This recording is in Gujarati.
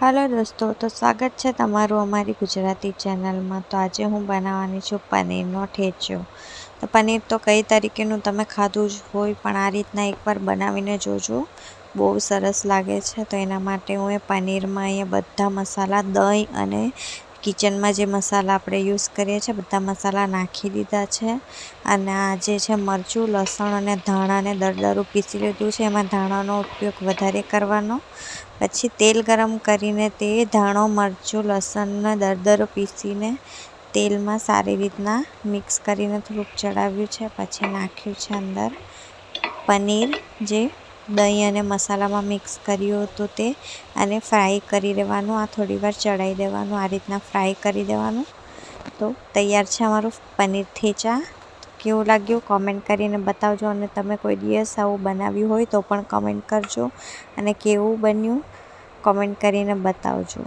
હાલો દોસ્તો, તો સ્વાગત છે તમારું અમારી ગુજરાતી ચેનલમાં. તો આજે હું બનાવવાની છું પનીરનો ઠેચો. તો પનીર તો કઈ તરીકેનું તમે ખાધું જ હોય, પણ આ રીતના એકવાર બનાવીને જોજો. બહુ સરસ લાગે છે. તો એના માટે હું એ પનીરમાં અહીંયા બધા મસાલા, દહીં અને કિચનમાં જે મસાલા આપણે યુઝ કરીએ છીએ, બધા મસાલા નાખી દીધા છે. અને આ જે છે મરચું, લસણ અને ધાણાને દરદરું પીસી લીધું છે. એમાં ધાણાનો ઉપયોગ વધારે કરવાનો. પછી તેલ ગરમ કરીને તે ધાણો, મરચું લસણને દરદરો પીસીને તેલમાં સારી રીતના મિક્સ કરીને થોડુંક ચડાવ્યું છે. પછી નાખ્યું છે અંદર પનીર જે દહીં અને મસાલામાં મિક્સ કર્યું હતું તે અને ફ્રાય કરી દેવાનું. આ થોડી વાર ચડાવી દેવાનું, આ રીતના ફ્રાય કરી દેવાનું. તો તૈયાર છે અમારું પનીર થેચા. કેવું લાગ્યું કોમેન્ટ કરીને બતાવજો અને તમે કોઈ દિવસ આવું બનાવ્યું હોય તો પણ કમેન્ટ કરજો અને કેવું બન્યું કોમેન્ટ કરીને બતાવજો.